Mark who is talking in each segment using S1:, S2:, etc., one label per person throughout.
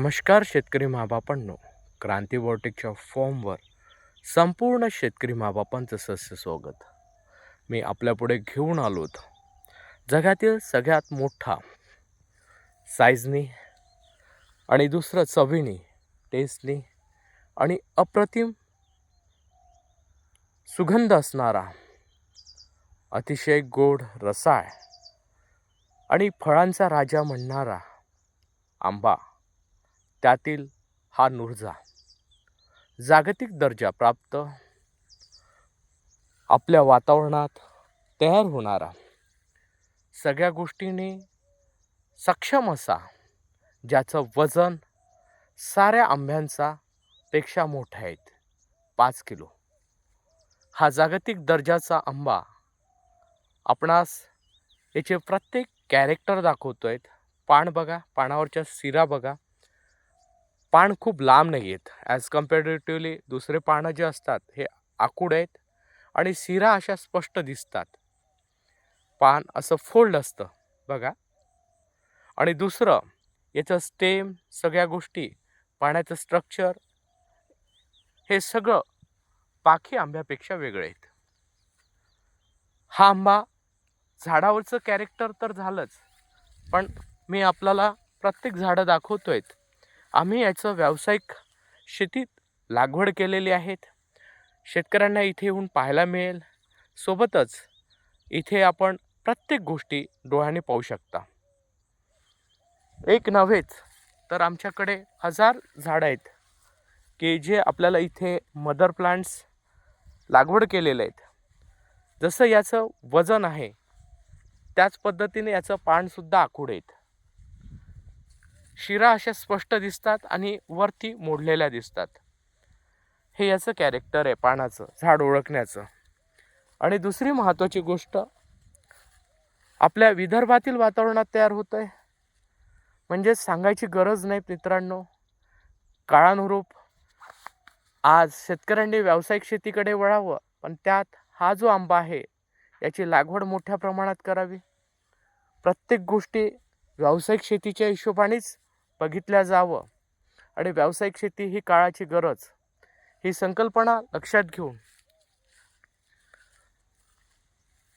S1: नमस्कार शेतकरी माबापांनो क्रांती बॉटेकच्या फॉर्मवर संपूर्ण शेतकरी माबापांचं सस्य स्वागत. मी आपल्यापुढे घेऊन आलोत जगातील सगळ्यात मोठा साईजनी आणि दुसरं चवीनी टेस्टनी आणि अप्रतिम सुगंध असणारा अतिशय गोड रसाळ आणि फळांचा राजा म्हणणारा आंबा. त्यातील हा नुरजा. जागतिक दर्जा प्राप्त. आपल्या वातावरणात तयार होणारा. सगळ्या गोष्टीने सक्षम असा. ज्याचं वजन साऱ्या आंब्यांचा पेक्षा मोठं आहेत पाच किलो. हा जागतिक दर्जाचा आंबा आपणास याचे प्रत्येक कॅरेक्टर दाखवतो आहेत पान बघा पानावरच्या सिरा बघा. पान खूप लांब नाही आहेत. ॲज कम्पॅरेटिव्हली दुसरे पानं जे असतात हे आकूड आहेत आणि सिरा अशा स्पष्ट दिसतात. पान असं फोल्ड असतं बघा. आणि दुसरं याचं स्टेम सगळ्या गोष्टी पाण्याचं स्ट्रक्चर हे सगळं पाखी आंब्यापेक्षा वेगळे आहेत. हा आंबा झाडावरचं कॅरेक्टर तर झालंच पण मी आपल्याला प्रत्येक झाडं दाखवतो आहेत आम्ही याचं व्यावसायिक शेतीत लागवड केलेली आहेत. शेतकऱ्यांना इथे येऊन पाहायला मिळेल. सोबतच इथे आपण प्रत्येक गोष्टी डोळ्याने पाहू शकता. एक नव्हेच तर आमच्याकडे हजार झाडं आहेत की जे आपल्याला इथे मदर प्लांट्स लागवड केलेले आहेत. जसं याचं वजन आहे त्याच पद्धतीने याचं पानसुद्धा आखूड आहेत. शिरा अशा स्पष्ट दिसतात आणि वरती मोडलेल्या दिसतात. हे याचं कॅरेक्टर आहे पानाचं झाड ओळखण्याचं. आणि दुसरी महत्त्वाची गोष्ट आपल्या विदर्भातील वातावरणात तयार होतं आहे म्हणजे सांगायची गरज नाही मित्रांनो. काळानुरूप आज शेतकऱ्यांनी व्यावसायिक शेतीकडे वळावं पण त्यात हा जो आंबा आहे याची लागवड मोठ्या प्रमाणात करावी. प्रत्येक गोष्टी व्यावसायिक शेतीच्या हिशोबानेच बघितल्या जावं. आणि व्यावसायिक शेती ही काळाची गरज. ही संकल्पना लक्षात घेऊन.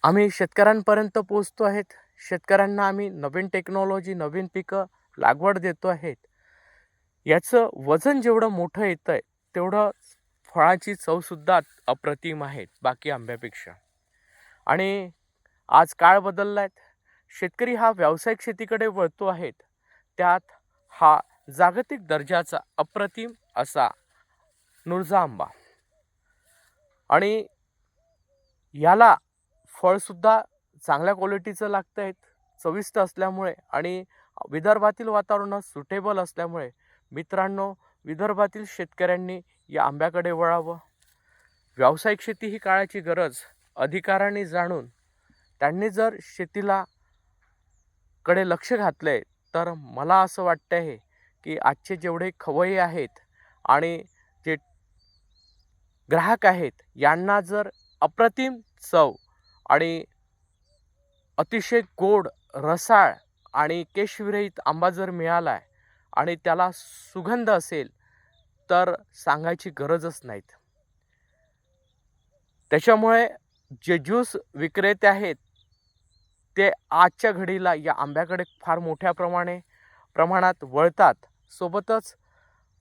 S1: आम्ही शेतकऱ्यांपर्यंत पोचतो आहेत. शेतकऱ्यांना आम्ही नवीन टेक्नॉलॉजी नवीन पिकं लागवड देतो आहेत. याचं वजन जेवढं मोठं येतं आहे तेवढं फळाची चवसुद्धा अप्रतिम आहेत बाकी आंब्यापेक्षा. आणि आज काळ बदलला आहेत शेतकरी हा व्यावसायिक शेतीकडे वळतो आहेत. त्यात हा जागतिक दर्जाचा अप्रतिम असा नुरजा आंबा आणि याला फळसुद्धा चांगल्या क्वालिटीचं लागतं आहेत चविष्ट असल्यामुळे आणि विदर्भातील वातावरण सुटेबल असल्यामुळे मित्रांनो विदर्भातील शेतकऱ्यांनी या आंब्याकडे वळावं. व्यावसायिक शेती ही काळाची गरज अधिकाऱ्यांनी जाणून त्यांनी जर शेतीला कडे लक्ष घातलं आहे तर मला असं वाटतं आहे की आजचे जेवढे खवय्ये आहेत आणि जे ग्राहक आहेत यांना जर अप्रतिम चव आणि अतिशय गोड रसाळ आणि केशविरहित आंबा जर मिळाला आहे आणि त्याला सुगंध असेल तर सांगायची गरजच नाहीत. त्याच्यामुळे जे ज्यूस विक्रेते आहेत ते आजच्या घडीला या आंब्याकडे फार मोठ्या प्रमाणे प्रमाणात वळतात. सोबतच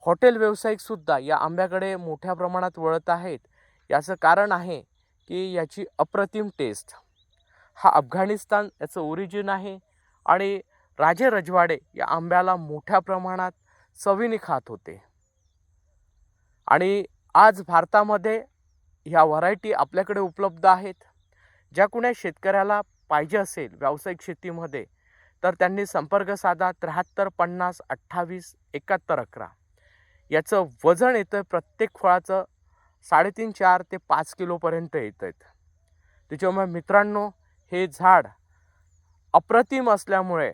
S1: हॉटेल व्यावसायिकसुद्धा या आंब्याकडे मोठ्या प्रमाणात वळत आहेत. याचं कारण आहे की याची अप्रतिम टेस्ट. हा अफगाणिस्तान याचं ओरिजिन आहे आणि राजे रजवाडे या आंब्याला मोठ्या प्रमाणात चवीने खात होते. आणि आज भारतामध्ये ह्या व्हरायटी आपल्याकडे उपलब्ध आहेत. ज्या कुण्या शेतकऱ्याला पाहिजे असेल व्यावसायिक शेतीमध्ये तर त्यांनी संपर्क साधा त्र्याहत्तर पन्नास अठ्ठावीस एकाहत्तर अकरा. याचं वजन येतं आहे प्रत्येक फळाचं साडेतीन चार ते पाच किलोपर्यंत येत आहेत त्याच्यामुळे मित्रांनो हे झाड अप्रतिम असल्यामुळे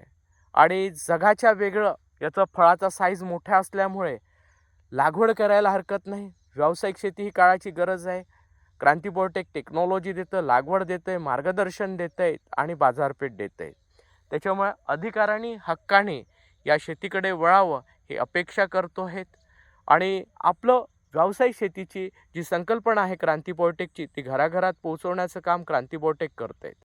S1: आणि जगाच्या वेगळं याचं फळाचा साईज मोठ्या असल्यामुळे लागवड करायला हरकत नाही. व्यावसायिक शेती ही काळाची गरज आहे. क्रांती बोर्टेक टेक्नॉलॉजी देतं लागवड देतं आहे मार्गदर्शन देत आहे आणि बाजारपेठ देत आहे त्याच्यामुळे अधिकाराने हक्काने या शेतीकडे वळावं ही अपेक्षा करतो आहेत. आणि आपलं व्यावसायिक शेतीची जी संकल्पना आहे क्रांती बोटेकची ती घराघरात पोहोचवण्याचं काम क्रांती बोटेक करत आहेत